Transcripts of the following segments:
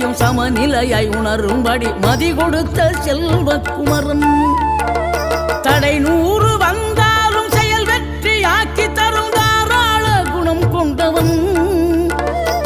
வளமையையும் சமநிலையாய் உணரும்படி மதி கொடுத்த செல்வ குமரன் தடை நூறு வந்தாலும் செயல் வெற்றி ஆக்கி தரும் தாராள குணம் கொண்டவன்.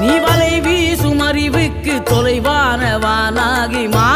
நீ வலை வீசும் அறிவுக்கு தொலைவானவானாகி மா